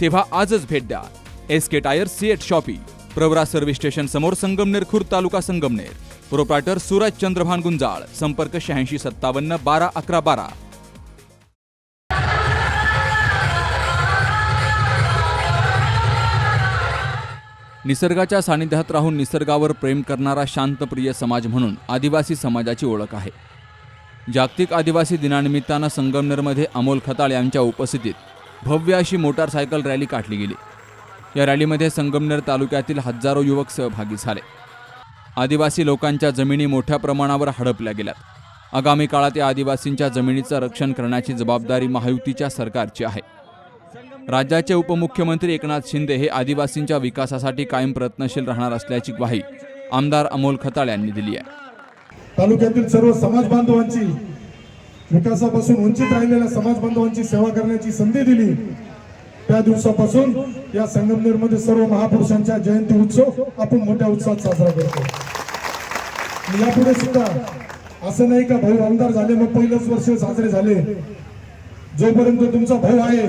तेव्हा आजच भेट द्या. S K tyre CEAT shoppe Pravara service station समोर संगमनेर खुर्द तालुका संगमनेर. प्रोप्रायटर सूरज चंद्रभान गुंजाळ संपर्क शहाऐंशी सत्तावन्न बारा अकरा बारा. निसर्गाच्या सानिध्यात राहून निसर्गावर प्रेम करणारा शांतप्रिय समाज म्हणून आदिवासी समाजाची ओळख आहे. जागतिक आदिवासी दिनानिमित्तानं संगमनेरमध्ये अमोल खताळ यांच्या उपस्थितीत भव्य अशी मोटारसायकल रॅली काढली गेली. या रॅलीमध्ये संगमनेर तालुक्यातील हजारो युवक सहभागी झाले. आदिवासी लोकांच्या जमिनी मोठ्या प्रमाणावर हडपल्या गेल्यात. आगामी काळात या आदिवासींच्या जमिनीचं रक्षण करण्याची जबाबदारी महायुतीच्या सरकारची आहे. राज्याचे उपमुख्यमंत्री एकनाथ शिंदे हे आदिवासींच्या विकासासाठी कायम प्रयत्नशील राहणार असल्याची ग्वाही आमदार अमोल खताळ यांनी दिली आहे. तालुक्यातील सर्व समाज बांधवांची विकासापासून वंचित राहिलेल्या समाज बांधवांची सेवा करण्याची संधी दिली. त्या दिवसापासून या संगमनेरमध्ये सर्व महापुरुषांच्या जयंती उत्सव आपण मोठ्या उत्साहात साजरा करतो. यापुढे सुद्धा असं नाही का भाऊ आमदार झाले मग पहिलंच वर्ष साजरे झाले. जोपर्यंत तुमचा भाऊ आहे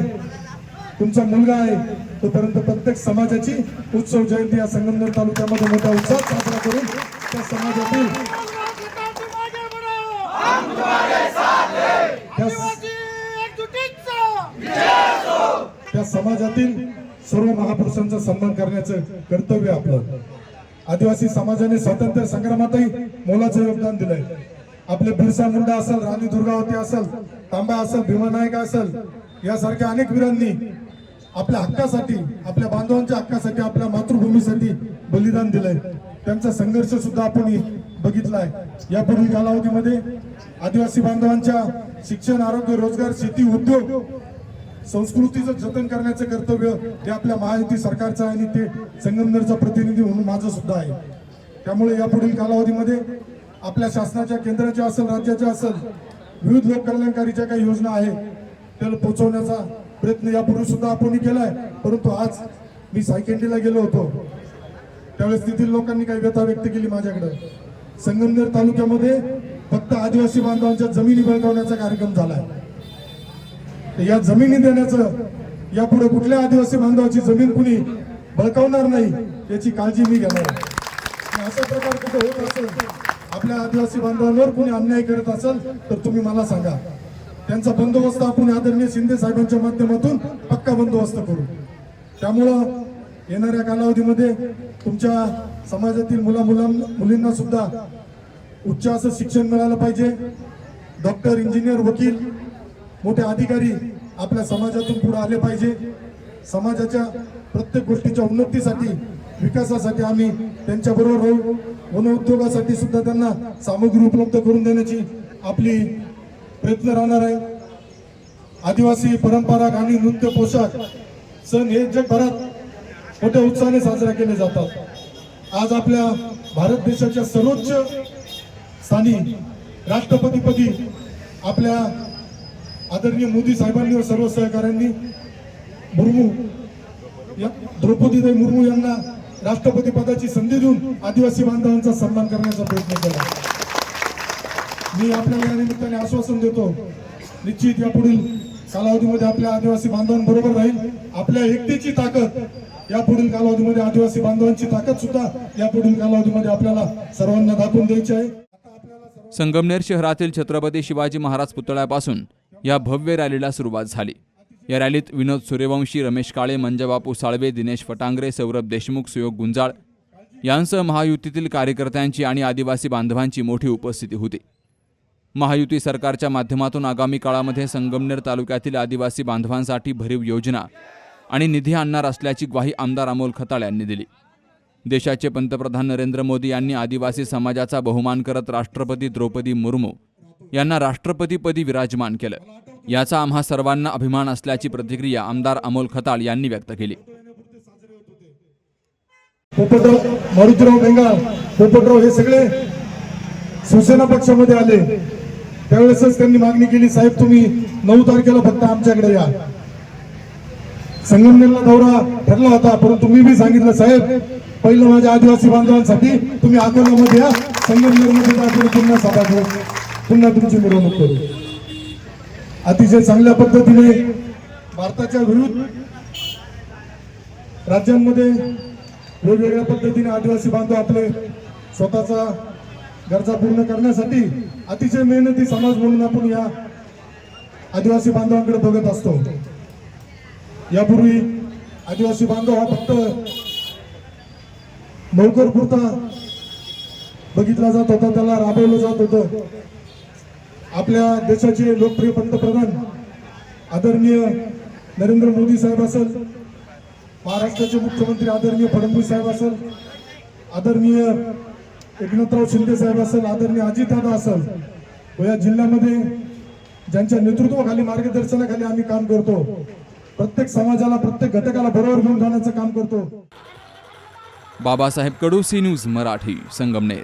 तुमचा मुलगा आहे तोपर्यंत प्रत्येक समाजाची उत्सव जयंती या संगमनेर तालुक्यामध्ये मोठ्या उत्साहात साजरा करून त्या समाजातील त्या त्या समाजातील सर्व महापुरुषांचा सन्मान करण्याचं कर्तव्य आपलं. आदिवासी समाजाने स्वातंत्र्य संग्रामातही मोलाचं योगदान दिलंय. आपले बिरसा मुंडा असेल राणी दुर्गावती असेल तांबा असेल भीमानायक असेल यासारख्या अनेक वीरांनी आपल्या हक्कासाठी आपल्या बांधवांच्या हक्कासाठी आपल्या मातृभूमीसाठी बलिदान दिलंय. त्यांचा संघर्ष सुद्धा आपण बघितलाय. यापूर्वी कालावधीमध्ये आदिवासी बांधवांच्या शिक्षण आरोग्य रोजगार शेती उद्योग संस्कृतीचं जतन करण्याचं कर्तव्य हे आपल्या महायुती सरकारचं आहे आणि ते संगमनेरचा प्रतिनिधी म्हणून माझं सुद्धा आहे. त्यामुळे यापुढील कालावधीमध्ये आपल्या शासनाच्या केंद्राच्या असेल राज्याच्या असेल विविध लोककल्याणकारीच्या काही योजना आहेत त्याला पोहोचवण्याचा प्रयत्न यापूर्वी सुद्धा आपण केलाय. परंतु आज मी सायकेंडीला गेलो होतो. त्यावेळेस तेथील लोकांनी काही व्यथा व्यक्त केली माझ्याकडे. संगमनेर तालुक्यामध्ये फक्त आदिवासी बांधवांच्या जमिनी बळकावण्याचा कार्यक्रम झालाय. आहे या जमिनी देण्याचं यापुढे कुठल्या आदिवासी बांधवाची जमीन कुणी बळकावणार नाही याची काळजी मी घेणार असा प्रकार कुठे होत असेल आपल्या आदिवासी बांधवांवर कुणी अन्याय करत असेल तर तुम्ही मला सांगा. त्यांचा बंदोबस्त आपण आदरणीय शिंदे साहेबांच्या माध्यमातून पक्का बंदोबस्त करू. त्यामुळं येणाऱ्या कालावधीमध्ये तुमच्या समाजातील मुला मुलां मुलींना सुद्धा उच्च असं शिक्षण मिळालं पाहिजे. डॉक्टर इंजिनियर वकील मोठे अधिकारी आपल्या समाजातून पुढे आले पाहिजे. समाजाच्या प्रत्येक गोष्टीच्या उन्नतीसाठी विकासासाठी आम्ही त्यांच्याबरोबर राहू. वनउद्योगासाठी सुद्धा त्यांना सामग्री उपलब्ध करून देण्याची आपली प्रयत्न राहणार आहे. आदिवासी परंपरा आणि नृत्य पोशाख सण हे जगभरात मोठ्या उत्साहाने साजरा केले जातात. आज आपल्या भारत देशाच्या सर्वोच्च स्थानी राष्ट्रपतीपदी आपल्या आदरणीय मोदी साहेबांनी व सर्व सहकाऱ्यांनी मुर्मू या द्रौपदीताई मुर्मू यांना राष्ट्रपती पदाची संधी देऊन आदिवासी बांधवांचा सन्मान करण्याचा प्रयत्न केला. मी आपल्याला या निमित्ताने आश्वासन देतो निश्चित यापुढील कालावधीमध्ये आपल्या आदिवासी बांधवांबरोबर राहील. आपल्या एकतेची ताकद या पुढील कालावधीमध्ये आदिवासी बांधवांची ताकद सुद्धा या पुढील कालावधीमध्ये आपल्याला सर्वांना दाखवून द्यायची आहे. संगमनेर शहरातील छत्रपती शिवाजी महाराज पुतळ्यापासून या भव्य रॅलीला सुरुवात झाली. या रॅलीत विनोद सूर्यवंशी रमेश काळे मंजबापू साळवे दिनेश फटांगरे सौरभ देशमुख सुयोग गुंजाळ यांसह महायुतीतील कार्यकर्त्यांची आणि आदिवासी बांधवांची मोठी उपस्थिती होती. महायुती सरकारच्या माध्यमातून आगामी काळामध्ये संगमनेर तालुक्यातील आदिवासी बांधवांसाठी भरीव योजना आणि निधी आणणार असल्याची ग्वाही आमदार अमोल खताळ यांनी दिली. देशाचे पंतप्रधान नरेंद्र मोदी यांनी आदिवासी समाजाचा बहुमान करत राष्ट्रपती द्रौपदी मुर्मू यांना राष्ट्रपतीपदी विराजमान केलं. याचा आम्हा सर्वांना अभिमान असल्याची प्रतिक्रिया आमदार अमोल खताळ यांनी व्यक्त केली. पोपटराव मारुतीराव बेंगाल पोपटराव हे सगळे शिवसेना पक्षामध्ये आले. त्यावेळेसच त्यांनी मागणी केली साहेब तुम्ही नऊ तारखेला फक्त आमच्याकडे या. संगमनेरला दौरा ठरला होता परंतु मी बी सांगितलं साहेब पहिलं माझ्या आदिवासी बांधवांसाठी तुम्ही अकोल्यामध्ये या संगमनेरमध्ये पुन्हा सभा घेऊ. पुन्हा तुमची मिरवणूक करू. अतिशय चांगल्या पद्धतीने भारताच्या विरुद्ध राज्यांमध्ये वेगवेगळ्या पद्धतीने आदिवासी बांधव आपले स्वतःचा गरजा पूर्ण करण्यासाठी अतिशय मेहनती समाज म्हणून आपण या आदिवासी बांधवांकडे बघत असतो. यापूर्वी आदिवासी बांधव हा फक्त नोकर पुरता बघितला जात होता त्याला राबवलं जात होतं. आपल्या देशाचे लोकप्रिय पंतप्रधान आदरणीय नरेंद्र मोदी साहेब असेल महाराष्ट्राचे मुख्यमंत्री आदरणीय फडणवीस साहेब असेल आदरणीय एकनाथराव शिंदे साहेब असेल आदरणीय अजितदादा असेल व या जिल्ह्यामध्ये ज्यांच्या नेतृत्वाखाली मार्गदर्शनाखाली आम्ही काम करतो प्रत्येक समाजाला प्रत्येक घटकाला बरोबर घेऊन जाण्याचं काम करतो. Babasaheb Kadu C news Marathi Sangamner.